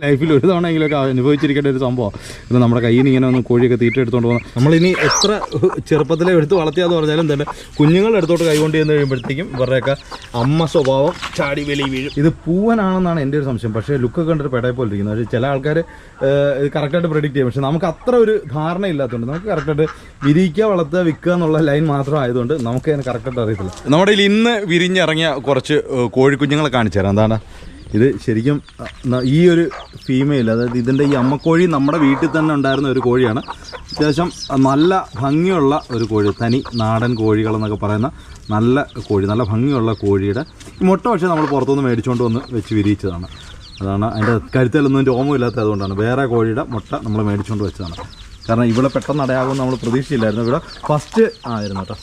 ലൈഫിൽ ഒരു തവണയെങ്കിലുമൊക്കെ അനുഭവിച്ചിരിക്കേണ്ട ഒരു സംഭവം. ഇത് നമ്മുടെ കയ്യിൽ നിന്ന് ഇങ്ങനെ ഒന്ന് കോഴിയൊക്കെ തീറ്റ എടുത്തോണ്ട് പോകുന്നത് നമ്മളിനി എത്ര ചെറുപ്പത്തിലെ എടുത്ത് വളർത്തിയാന്ന് പറഞ്ഞാലും തന്നെ കുഞ്ഞുങ്ങളുടെ എടുത്തോട്ട് കൈകൊണ്ട് ചെന്ന് കഴിയുമ്പോഴത്തേക്കും ഇവരുടെയൊക്കെ അമ്മ സ്വഭാവം ചാടി വെളി വീഴും. ഇത് പൂവനാണെന്നാണ് എന്റെ ഒരു സംശയം. പക്ഷേ ലുക്കൊക്കെ കണ്ടിട്ട് പെടയെ പോലെ ഇരിക്കുന്നത് പക്ഷേ ചില ആൾക്കാർ ഇത് കറക്റ്റായിട്ട് പ്രെഡിക്റ്റ് ചെയ്യും. പക്ഷേ നമുക്ക് അത്ര ഒരു ധാരണ ഇല്ലാത്തതുകൊണ്ട് നമുക്ക് കറക്റ്റായിട്ട് വിരിയിക്കുക വളർത്തുക വിൽക്കുക എന്നുള്ള ലൈൻ മാത്രം ആയതുകൊണ്ട് നമുക്ക് അതിന് കറക്റ്റായിട്ട് അറിയത്തില്ല. നമ്മുടെ ഇതിൽ ഇന്ന് വിരിഞ്ഞിറങ്ങിയ കുറച്ച് കോഴിക്കുഞ്ഞുങ്ങളെ കാണിച്ചു തരാം എന്താണ്? ഇത് ശരിക്കും ഈ ഒരു ഫീമെയിൽ അതായത് ഇതിന്റെ ഈ അമ്മക്കോഴി നമ്മുടെ വീട്ടിൽ തന്നെ ഉണ്ടായിരുന്ന ഒരു കോഴിയാണ്. അത്യാവശ്യം നല്ല ഭംഗിയുള്ള ഒരു കോഴി തനി നാടൻ കോഴികളെന്നൊക്കെ പറയുന്ന നല്ല കോഴി നല്ല ഭംഗിയുള്ള കോഴിയുടെ. മുട്ട പക്ഷേ നമ്മൾ പുറത്തുനിന്ന് മേടിച്ചുകൊണ്ട് വന്ന് വെച്ച് വിരിയിച്ചതാണ്. അതാണ് അതിന്റെ കരുത്തലൊന്നും രോമമില്ലാത്തത് അതുകൊണ്ടാണ് വേറെ കോഴിയുടെ മുട്ട നമ്മൾ മേടിച്ചുകൊണ്ട് വെച്ചതാണ്. കാരണം ഇവിടെ പെട്ടെന്ന് അടയാകുമെന്ന് നമ്മൾ പ്രതീക്ഷയില്ലായിരുന്നു. ഇവിടെ ഫസ്റ്റ് ആയിരുന്നു കേട്ടോ.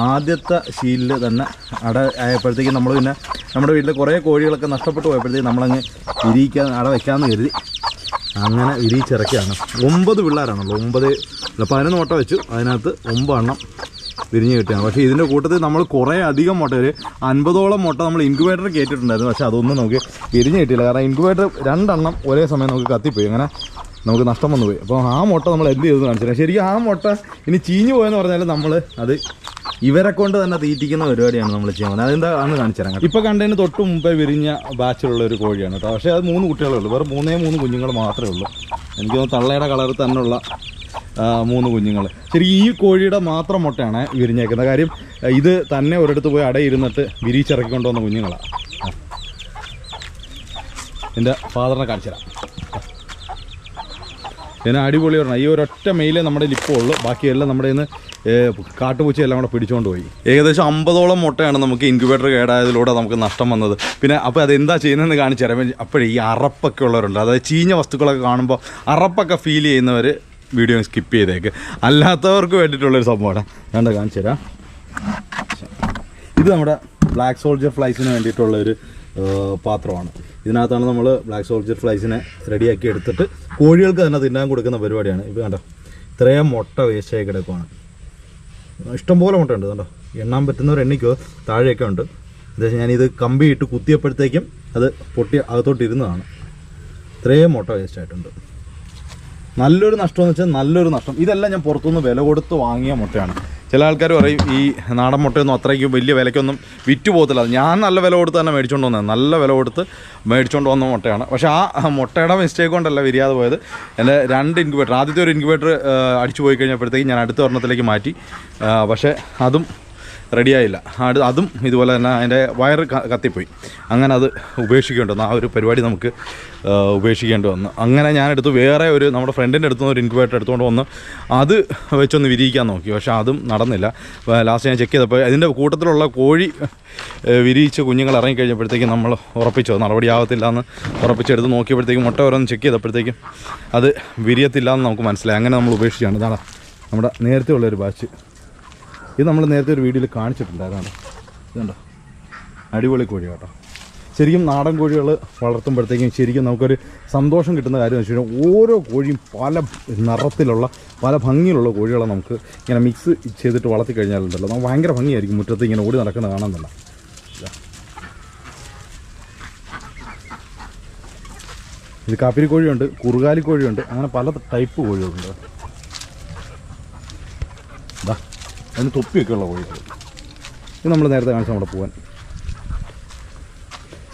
ആദ്യത്തെ ശീലിൽ തന്നെ അട ആയപ്പോഴത്തേക്കും നമ്മൾ പിന്നെ നമ്മുടെ വീട്ടിൽ കുറേ കോഴികളൊക്കെ നഷ്ടപ്പെട്ടു പോയപ്പോഴത്തേക്കും നമ്മളങ്ങ് വിരിയിക്കാൻ അട വയ്ക്കാമെന്ന് കരുതി. അങ്ങനെ വിരിയിച്ചിറക്കിയാണ് ഒമ്പത് പിള്ളേരാണല്ലോ ഒമ്പത് അല്ല പതിനൊന്ന് മുട്ട വെച്ചു. അതിനകത്ത് ഒമ്പതെണ്ണം വിരിഞ്ഞ് കിട്ടിയാണ്. പക്ഷേ ഇതിന്റെ കൂട്ടത്തിൽ നമ്മൾ കുറേ അധികം മുട്ട ഒരു അൻപതോളം മുട്ട നമ്മൾ ഇൻക്യുബേറ്റർ കയറ്റിയിട്ടുണ്ടായിരുന്നു പക്ഷേ അതൊന്നും നമുക്ക് വിരിഞ്ഞ് കിട്ടിയില്ല. കാരണം ഇൻക്യുബേറ്റർ രണ്ടെണ്ണം ഒരേ സമയം നമുക്ക് കത്തിപ്പോയി. അങ്ങനെ നമുക്ക് നഷ്ടം വന്നു പോയി. അപ്പോൾ ആ മുട്ട നമ്മൾ എന്ത് ചെയ്തെന്ന് കാണിച്ചില്ല ശരിക്കും ആ മുട്ട ഇനി ചീഞ്ഞു പോയെന്ന് പറഞ്ഞാൽ നമ്മൾ അത് ഇവരെ കൊണ്ട് തന്നെ തീറ്റിക്കുന്ന പരിപാടിയാണ് നമ്മൾ ചെയ്യാൻ പോകുന്നത്. അതെന്താ ആണ് കാണിച്ചു തരാം ഇപ്പോൾ കണ്ടതിന് തൊട്ട് മുമ്പേ വിരിഞ്ഞ ബാച്ചിലുള്ള ഒരു കോഴിയാണ് കേട്ടോ. പക്ഷേ അത് മൂന്ന് കുട്ടികളേ ഉള്ളൂ. വേറെ മൂന്നേ മൂന്ന് കുഞ്ഞുങ്ങൾ മാത്രമേ ഉള്ളൂ. എനിക്ക് തള്ളയുടെ കളറിൽ തന്നെയുള്ള മൂന്ന് കുഞ്ഞുങ്ങൾ. ശരി ഈ കോഴിയുടെ മാത്രം മുട്ടയാണ് വിരിഞ്ഞേക്കുന്നത്. കാര്യം ഇത് തന്നെ ഒരിടത്ത് പോയി അടയിരുന്നിട്ട് വിരിച്ചിറക്കിക്കൊണ്ടുവന്ന കുഞ്ഞുങ്ങളാണ് എന്റെ ഫാദറിനെ കാണിച്ചു തരാം. ഇതിന് അടിപൊളി പറഞ്ഞാൽ ഈ ഒരൊറ്റ മെയിലേ നമ്മുടെ ഇപ്പോൾ ഉള്ളൂ. ബാക്കിയെല്ലാം നമ്മുടെ ഇന്ന് കാട്ടുപൂച്ചയെല്ലാം കൂടെ പിടിച്ചുകൊണ്ട് പോയി. ഏകദേശം അമ്പതോളം മുട്ടയാണ് നമുക്ക് ഇൻക്യുബേറ്റർ കേടായതിലൂടെ നമുക്ക് നഷ്ടം വന്നത്. പിന്നെ അപ്പോൾ അതെന്താ ചെയ്യുന്നതെന്ന് കാണിച്ചു തരാം. അപ്പോഴേ ഈ അറപ്പൊക്കെ ഉള്ളവരുണ്ട്. അതായത് ചീഞ്ഞ വസ്തുക്കളൊക്കെ കാണുമ്പോൾ അറപ്പൊക്കെ ഫീൽ ചെയ്യുന്നവർ വീഡിയോ സ്കിപ്പ് ചെയ്തേക്ക്. അല്ലാത്തവർക്ക് വേണ്ടിയിട്ടുള്ളൊരു സംഭവമാണ്. വേണ്ട കാണിച്ചു തരാം. ഇത് നമ്മുടെ ബ്ലാക്ക് സോൾജർ ഫ്ലൈസിന് വേണ്ടിയിട്ടുള്ളൊരു പാത്രമാണ്. ഇതിനകത്താണ് നമ്മൾ ബ്ലാക്ക് സോൾജർ ഫ്ലൈസിനെ റെഡിയാക്കി എടുത്തിട്ട് കോഴികൾക്ക് തന്നെ തിന്നാൻ കൊടുക്കുന്ന പരിപാടിയാണ്. ഇപ്പോൾ കണ്ടോ? ഇത്രയും മുട്ട വേസ്റ്റായി കിടക്കുവാണ്. ഇഷ്ടംപോലെ മുട്ട ഉണ്ട് കണ്ടോ? എണ്ണാൻ പറ്റുന്നവർ എണ്ണിക്കോ. താഴെയൊക്കെ ഉണ്ട്. എന്താ ഞാനിത് കമ്പി ഇട്ട് കുത്തിയപ്പോഴത്തേക്കും അത് പൊട്ടി അകത്തോട്ട് ഇരുന്നതാണ് ഇത്രയും മുട്ട വേസ്റ്റായിട്ടുണ്ട്. നല്ലൊരു നഷ്ടം എന്ന് വെച്ചാൽ നല്ലൊരു നഷ്ടം. ഇതെല്ലാം ഞാൻ പുറത്തുനിന്ന് വില കൊടുത്ത് വാങ്ങിയ മുട്ടയാണ്. ചില ആൾക്കാർ പറയും ഈ നാടൻ മുട്ടയൊന്നും അത്രയ്ക്ക് വലിയ വിലയ്ക്കൊന്നും വിറ്റ് പോകത്തില്ല. ഞാൻ നല്ല വില കൊടുത്ത് തന്നെ മേടിച്ചുകൊണ്ട് വന്നത്. നല്ല വില കൊടുത്ത് മേടിച്ചുകൊണ്ട് വന്ന മുട്ടയാണ്. പക്ഷേ ആ മുട്ടയുടെ മിസ്റ്റേക്ക് കൊണ്ടല്ല വിരിയാതെ പോയത്. എന്റെ രണ്ട് ഇൻക്യുബേറ്റർ ആദ്യത്തെ ഒരു ഇൻക്യുബേറ്റർ അടിച്ചു പോയി കഴിഞ്ഞപ്പോഴത്തേക്കും ഞാൻ അടുത്ത ഒരെണ്ണത്തിലേക്ക് മാറ്റി. പക്ഷേ അതും റെഡിയായില്ല. അത് അതും ഇതുപോലെ തന്നെ അതിന്റെ വയർ കത്തിപ്പോയി. അങ്ങനെ അത് ഉപേക്ഷിക്കേണ്ടി വന്നു. ആ ഒരു പരിപാടി നമുക്ക് ഉപേക്ഷിക്കേണ്ടി വന്നു. അങ്ങനെ ഞാനെടുത്ത് വേറെ ഒരു നമ്മുടെ ഫ്രണ്ടിന്റെ അടുത്ത് ഒരു ഇൻക്യുബേറ്റർ എടുത്തുകൊണ്ട് വന്ന് അത് വെച്ചൊന്ന് വിരിയിക്കാൻ നോക്കി. പക്ഷേ അതും നടന്നില്ല. ലാസ്റ്റ് ഞാൻ ചെക്ക് ചെയ്തപ്പോൾ അതിന്റെ കൂട്ടത്തിലുള്ള കോഴി വിരിയിച്ച് കുഞ്ഞുങ്ങൾ ഇറങ്ങിക്കഴിഞ്ഞപ്പോഴത്തേക്കും നമ്മൾ ഉറപ്പിച്ചു. നടപടിയാവത്തില്ല എന്ന് ഉറപ്പിച്ചെടുത്ത് നോക്കിയപ്പോഴത്തേക്കും മുട്ട ഓരോന്ന് ചെക്ക് ചെയ്തപ്പോഴത്തേക്കും അത് വിരിയത്തില്ല എന്ന് നമുക്ക് മനസ്സിലായി. അങ്ങനെ നമ്മൾ ഉപേക്ഷിച്ചാണ് ഇതാണ് നമ്മുടെ നേരത്തെ ഉള്ളൊരു ബാച്ച്. ഇത് നമ്മൾ നേരത്തെ ഒരു വീഡിയോയിൽ കാണിച്ചിട്ടുണ്ടായിരുന്നു ഇതുണ്ടോ? അടിപൊളി കോഴി കേട്ടോ. ശരിക്കും നാടൻ കോഴികൾ വളർത്തുമ്പോഴത്തേക്കും ശരിക്കും നമുക്കൊരു സന്തോഷം കിട്ടുന്ന കാര്യം എന്ന് വെച്ച് കഴിഞ്ഞാൽ ഓരോ കോഴിയും പല നിറത്തിലുള്ള പല ഭംഗിയിലുള്ള കോഴികളെ നമുക്ക് ഇങ്ങനെ മിക്സ് ചെയ്തിട്ട് വളർത്തി കഴിഞ്ഞാലുണ്ടല്ലോ. നമുക്ക് ഭയങ്കര ഭംഗിയായിരിക്കും മുറ്റത്ത് ഇങ്ങനെ ഓടി നടക്കുന്നത് കാണാൻ ഇത് കാപ്പിരി കോഴിയുണ്ട് കുറുകാലി കോഴിയുണ്ട് അങ്ങനെ പല ടൈപ്പ് കോഴികളുണ്ട്. അതിന് തൊപ്പിയൊക്കെ ഉള്ള കോഴികൾ. ഇത് നമ്മൾ നേരത്തെ കാണിച്ച നമ്മുടെ പോവാൻ.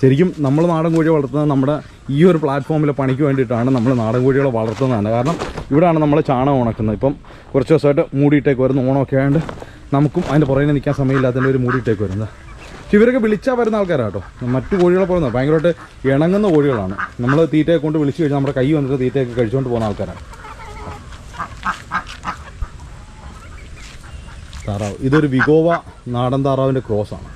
ശരിക്കും നമ്മൾ നാടൻ കോഴിയെ വളർത്തുന്നത് നമ്മുടെ ഈ ഒരു പ്ലാറ്റ്ഫോമിലെ പണിക്ക് വേണ്ടിയിട്ടാണ് നമ്മൾ നാടൻ കോഴികളെ വളർത്തുന്നത് തന്നെ കാരണം ഇവിടെയാണ് നമ്മൾ ചാണകം ഉണക്കുന്നത്. ഇപ്പം കുറച്ച് ദിവസമായിട്ട് മൂടിയിട്ടേക്ക് വരുന്ന. ഓണമൊക്കെ ആയതുകൊണ്ട് നമുക്കും അതിന്റെ പുറകിൽ നിൽക്കാൻ സമയമില്ലാത്തതിന്റെ ഒരു മൂടിയിട്ടേക്ക് വരുന്നത്. പക്ഷെ ഇവരൊക്കെ വിളിച്ചാൽ വരുന്ന ആൾക്കാരാണ് കേട്ടോ മറ്റു കോഴികളെ പോകുന്നത് ഭയങ്കരമായിട്ട് ഇണങ്ങുന്ന കോഴികളാണ്. നമ്മൾ തീറ്റയെ കൊണ്ട് വിളിച്ച് കഴിഞ്ഞാൽ നമ്മുടെ കൈ വന്നിട്ട് തീറ്റയൊക്കെ കഴിച്ചുകൊണ്ട് പോകുന്ന ആൾക്കാരാണ് താറാവ്. ഇതൊരു വിഗോവ നാടൻ താറാവിന്റെ ക്രോസാണ്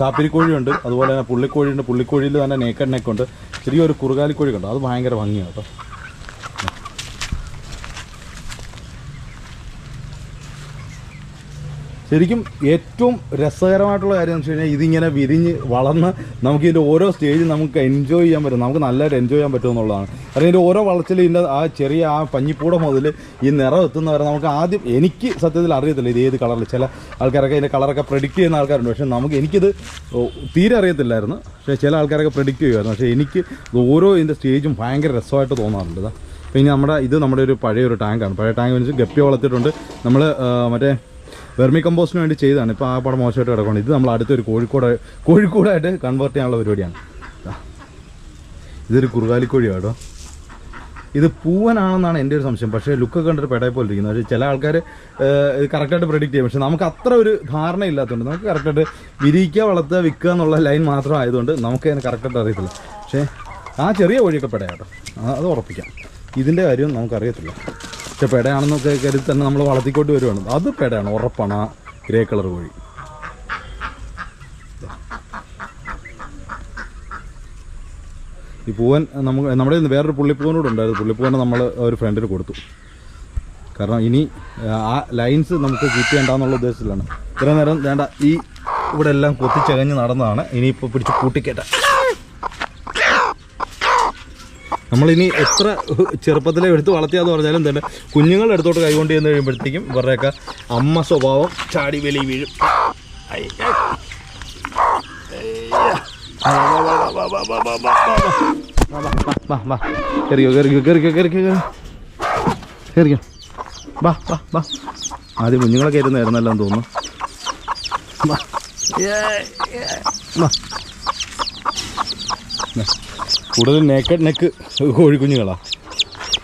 കാപ്പിരിക്കോഴിയുണ്ട് അതുപോലെ തന്നെ പുള്ളിക്കോഴിയുണ്ട്. പുള്ളിക്കോഴിയിൽ തന്നെ നേക്കഡ് നെക്കുണ്ട് ചെറിയൊരു കുറുകാലിക്കോഴി കണ്ടോ അത് ഭയങ്കര ഭംഗിയാണ് കേട്ടോ. ശരിക്കും ഏറ്റവും രസകരമായിട്ടുള്ള കാര്യം എന്ന് വെച്ച് കഴിഞ്ഞാൽ ഇതിങ്ങനെ വിരിഞ്ഞ് വളർന്ന് നമുക്ക് ഇതിന്റെ ഓരോ സ്റ്റേജ് നമുക്ക് എൻജോയ് ചെയ്യാൻ പറ്റും. നമുക്ക് നല്ലതായിട്ട് എൻജോയ് ചെയ്യാൻ പറ്റും എന്നുള്ളതാണ്. കാരണം ഇതിന്റെ ഓരോ വളർച്ചയിൽ ഇതിന്റെ ആ ചെറിയ ആ പഞ്ഞിപ്പൂട മുതൽ ഈ നിറം എത്തുന്നവരെ നമുക്ക് ആദ്യം എനിക്ക് സത്യത്തിൽ അറിയത്തില്ല ഇത് ഏത് കളറിൽ ചില ആൾക്കാരൊക്കെ ഇതിന്റെ കളറൊക്കെ പ്രഡിക്റ്റ് ചെയ്യുന്ന ആൾക്കാരുണ്ട്. പക്ഷേ നമുക്ക് എനിക്കിത് തീരെ അറിയത്തില്ലായിരുന്നു. പക്ഷേ ചില ആൾക്കാരൊക്കെ പ്രഡിക്റ്റ് ചെയ്യുമായിരുന്നു. പക്ഷേ എനിക്ക് ഓരോ ഇതിന്റെ സ്റ്റേജും ഭയങ്കര രസമായിട്ട് തോന്നാറുണ്ട്. ഇതാ. പിന്നെ നമ്മുടെ ഇത് നമ്മുടെ ഒരു പഴയ ഒരു ടാങ്കാണ് പഴയ ടാങ്ക് വെച്ച് ഗപ്പി വളർത്തിയിട്ടുണ്ട്. നമ്മൾ മറ്റേ വെർമി കമ്പോസ്റ്റിന് വേണ്ടി ചെയ്തതാണ്. ഇപ്പോൾ ആ പടം മോശമായിട്ട് കിടക്കുകയാണ് ഇത് നമ്മൾ അടുത്തൊരു കോഴിക്കോട് കോഴിക്കോടായിട്ട് കൺവേർട്ട് ചെയ്യാനുള്ള പരിപാടിയാണ്. ഇതൊരു കുറുകാലിക്കോഴിയാണ് കേട്ടോ. ഇത് പൂവനാണെന്നാണ് എന്റെ ഒരു സംശയം. പക്ഷേ ലുക്ക് കണ്ടിട്ട് പെടയെ പോലെ ഇരിക്കുന്നത് പക്ഷേ ചില ആൾക്കാർ ഇത് കറക്റ്റായിട്ട് പ്രഡിക്റ്റ് ചെയ്യും. പക്ഷേ നമുക്ക് അത്ര ഒരു ധാരണ ഇല്ലാത്തതുകൊണ്ട് നമുക്ക് കറക്റ്റായിട്ട് വിരിയിക്കുക വളർത്തുക വിൽക്കുക എന്നുള്ള ലൈൻ മാത്രം ആയതുകൊണ്ട് നമുക്ക് അതിന് കറക്റ്റായിട്ട് അറിയത്തില്ല. പക്ഷേ ആ ചെറിയ കോഴിയൊക്കെ പെടയാട്ടോ അത് ഉറപ്പിക്കാം. ഇതിന്റെ കാര്യം നമുക്കറിയത്തില്ല. പക്ഷേ പെടയാണെന്നൊക്കെ കരുതി തന്നെ നമ്മൾ വളർത്തിക്കൊണ്ട് വരുവാണ്. അത് പെടയാണ് ഉറപ്പാണ് ആ ഗ്രേ കളർ കോഴി. ഈ പൂവൻ നമുക്ക് നമ്മുടെ വേറൊരു പുള്ളിപ്പൂവനോട് ഉണ്ടായിരുന്നു. പുള്ളിപ്പൂവനെ നമ്മൾ ഒരു ഫ്രണ്ടിന് കൊടുത്തു. കാരണം ഇനി ആ ലൈൻസ് നമുക്ക് കീപ്പ് ചെയ്യേണ്ടെന്നുള്ള ഉദ്ദേശത്തിലാണ്. ഇത്ര നേരം വേണ്ട ഈ ഇവിടെ എല്ലാം കൊത്തിച്ചകഞ്ഞ് നടന്നതാണ്. ഇനിയിപ്പോൾ പിടിച്ച് കൂട്ടിക്കേട്ട നമ്മളിനി എത്ര ചെറുപ്പത്തിലെ എടുത്ത് വളർത്തിയാന്ന് പറഞ്ഞാലും തന്നെ കുഞ്ഞുങ്ങൾ എടുത്തോട്ട് കൈകൊണ്ട് ചെന്ന് കഴിയുമ്പോഴത്തേക്കും ഇവരുടെയൊക്കെ അമ്മ സ്വഭാവം ചാടി വലി വീഴും. ആദ്യം കുഞ്ഞുങ്ങളൊക്കെ ഇരുന്നായിരുന്നല്ലോ എന്ന് തോന്നുന്നു. കൂടുതൽ നേക്കഡ് നെക്ക് കോഴിക്കുഞ്ഞുങ്ങളാ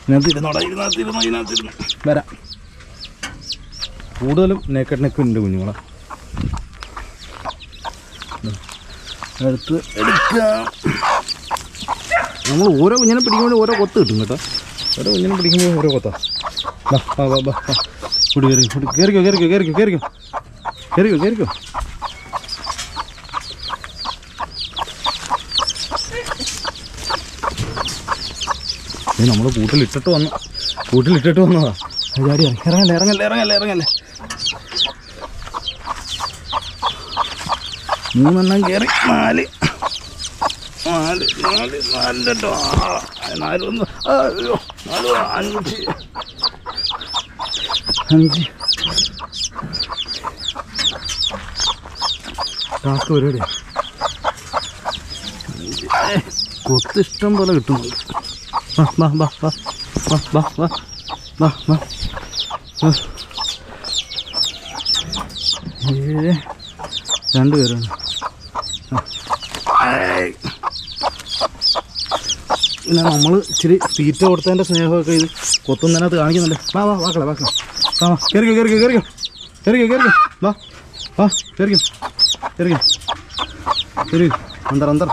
ഇതിനകത്ത് ഇരുന്നോടാ ഇതിനകത്ത് ഇരുന്നോ ഇതിനകത്ത് ഇരുന്ന്. വരാം. കൂടുതലും നേക്കഡ് നെക്ക് ഉണ്ട് കുഞ്ഞുങ്ങളാ. എടുത്ത് എടുക്കാം. നമ്മൾ ഓരോ കുഞ്ഞിനെ പിടിക്കുമ്പോൾ ഓരോ കൊത്ത് കിട്ടും കേട്ടോ. ഓരോ കുഞ്ഞിനെ പിടിക്കുമ്പോൾ ഓരോ കൊത്താ. ബാ ബാ ബാ വാ. കുടി കയറി കയറിക്കോ കയറിക്കോ കയറിക്കോ കയറിക്കോ. കയറിക്കോ കയറിക്കോ. ഏ നമ്മൾ കൂട്ടിലിട്ടിട്ട് വന്നു. കൂട്ടിലിട്ടിട്ട് വന്നതാ. ചാടി ഇറങ്ങി. ഇറങ്ങല്ലേ ഇറങ്ങല്ലേ ഇറങ്ങല്ലേ ഇറങ്ങല്ലേ. മൂന്നെണ്ണം കയറി നാല്. നാല് നാല് നാലിന്റെ നാല് ഒന്ന്. അയ്യോ. നാല് അഞ്ച്. അഞ്ച്. ടാസ്ക് പരിപാടിയാ. ഏ, കൊത്ത് ഇഷ്ടം പോലെ കിട്ടുന്നുണ്ട് വാ വാ വാ വാ വാ വാ വാ വാ വാ ഏഴ് രണ്ട് പേരാണ് പിന്നെ നമ്മൾ ഇച്ചിരി തീറ്റ കൊടുത്തതിന്റെ സ്നേഹമൊക്കെ ഇത് കൊത്തുന്നതിനകത്ത് കാണിക്കുന്നുണ്ട് വാ വാ വാക്കളെ വാക്കളെ വാ വാ കയറിക്കോ കയറിക്കോ കയറിക്കോ കയറിക്കോ കയറിക്കോ വാ വാ കയറിക്കോ കയറിക്കോ കയറി അന്തർ അന്തർ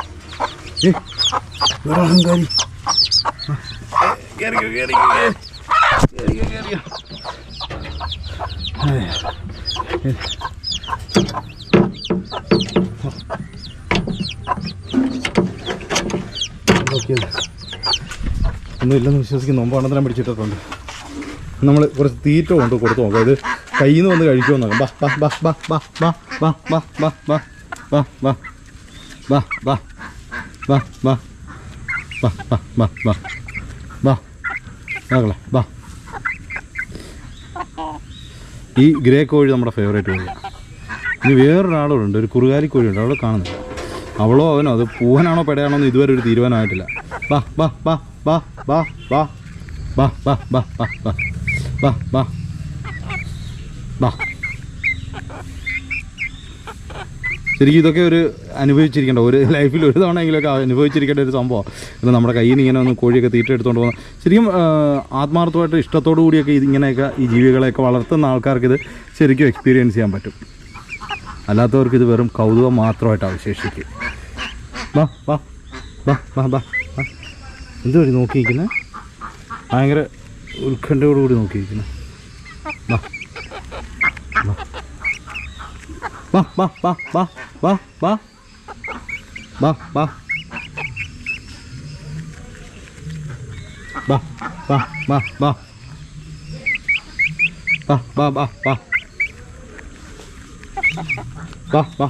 ഏ ഇവിടെ അഹങ്കാരി കയറിക്കോ കയറിക്കോ കയറിക്കോ കയറിക്കോ ഒന്നും ഇല്ലെന്ന് വിശ്വസിക്കുന്നു ഒമ്പതെണ്ണത്തിനെ പിടിച്ചിട്ടിട്ടുണ്ട് നമ്മൾ കുറച്ച് തീറ്റ കൊണ്ട് കൊടുത്തു നോക്കാം ഇത് കയ്യിൽ നിന്ന് വന്ന് കഴിക്കുമോ നോക്കാം ബാ മകളെ ബാ ഈ ഗ്രേ കോഴി നമ്മുടെ ഫേവറേറ്റ് കോഴിയാണ് ഇനി വേറൊരാളുണ്ട് ഒരു കുറുകാലി കോഴിയുണ്ട് അവളെ കാണുന്നില്ല അവളോ അവനോ അത് പൂവനാണോ പെടയാണോ എന്ന് ഇതുവരെ ഒരു തീരുമാനമായിട്ടില്ല ബാ ബാ ബാ ബാ ബാ ബാ ബാ ബാ ബാ ബാ ബാ ബാ ബാ ബാ ശരിക്കും ഇതൊക്കെ ഒരു അനുഭവിച്ചിരിക്കേണ്ട. ഒരു ലൈഫിൽ ഒരു തവണയെങ്കിലൊക്കെ അനുഭവിച്ചിരിക്കേണ്ട ഒരു സംഭവം. ഇത് നമ്മുടെ കയ്യിൽ നിന്ന് ഇങ്ങനെ ഒന്ന് കോഴിയൊക്കെ തീറ്റ എടുത്തുകൊണ്ട് പോകുന്നത് ശരിക്കും ആത്മാർത്ഥമായിട്ട് ഇഷ്ടത്തോടു കൂടിയൊക്കെ ഇങ്ങനെയൊക്കെ ഈ ജീവികളെയൊക്കെ വളർത്തുന്ന ആൾക്കാർക്ക് ഇത് ശരിക്കും എക്സ്പീരിയൻസ് ചെയ്യാൻ പറ്റും. അല്ലാത്തവർക്ക് ഇത് വെറും കൗതുകം മാത്രമായിട്ട് അവശേഷിക്കും. വാ വാ വാ വാ വാ വാ. എന്ത് വഴി നോക്കിയിരിക്കുന്നത് ഭയങ്കര ഉത്കണ്ഠയോടുകൂടി നോക്കിയിരിക്കുന്നത് വാ വാ. വാ വാ വാ വാ വാ വാ വാ വാ വാ വാ വാ വാ വാ വാ വാ വാ വാ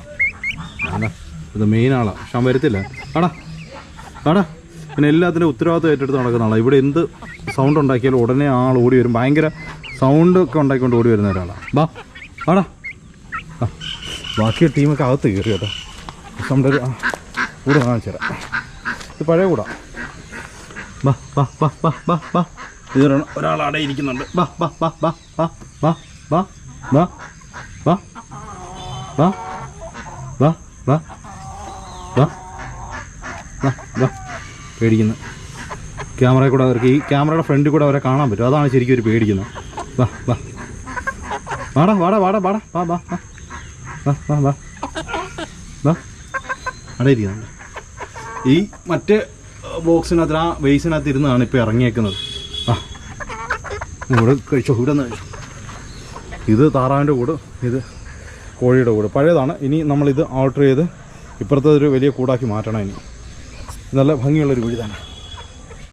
ആടാ ഇത് മെയിൻ പക്ഷെ അവൻ വരത്തില്ല. ആടാ ആടാ. പിന്നെ എല്ലാത്തിന്റെ ഉത്തരവാദിത്വം ഏറ്റെടുത്ത് നടക്കുന്ന ആളാണ് ഇവിടെ എന്ത് സൗണ്ട് ഉണ്ടാക്കിയാലും ഉടനെ ആൾ ഓടി വരും. ഭയങ്കര സൗണ്ട് ഒക്കെ ഉണ്ടാക്കിക്കൊണ്ട് ഓടി വരുന്ന ഒരാളാണ് വാ ആടാ. ബാക്കി ടീമൊക്കെ അകത്ത് കയറി കേട്ടോ നമ്മുടെ ഒരു കൂടെ കാണിച്ചു തരാം ഇത് പഴയ കൂടാ ഇത് ഒരാൾ അവിടെ ഇരിക്കുന്നുണ്ട് പേടിക്കുന്നു ക്യാമറയിൽ കൂടെ അവർക്ക് ഈ ക്യാമറയുടെ ഫ്രണ്ടിൽ കൂടെ അവരെ കാണാൻ പറ്റും അതാണ് ശരിക്കും ഒരു പേടിക്കുന്നത് വാ വാ വാടാ വാടാ വാടാ വാടാ വാ വാ അവിടെ ഇരിക്കുന്നുണ്ട് ഈ മറ്റേ ബോക്സിനകത്ത് ആ വെയ്സിനകത്ത് ഇരുന്നാണ് ഇപ്പോൾ ഇറങ്ങിയേക്കുന്നത്. ആ ഇവിടെ കഴിച്ചോ ഇവിടെ നിന്ന് കഴിച്ചു. ഇത് താറാവിന്റെ കൂട് ഇത് കോഴിയുടെ കൂട്. പഴയതാണ്. ഇനി നമ്മളിത് ഓർഡർ ചെയ്ത് ഇപ്പുറത്തെ ഒരു വലിയ കൂടാക്കി മാറ്റണം ഇനി. നല്ല ഭംഗിയുള്ളൊരു വീട് തന്നെ.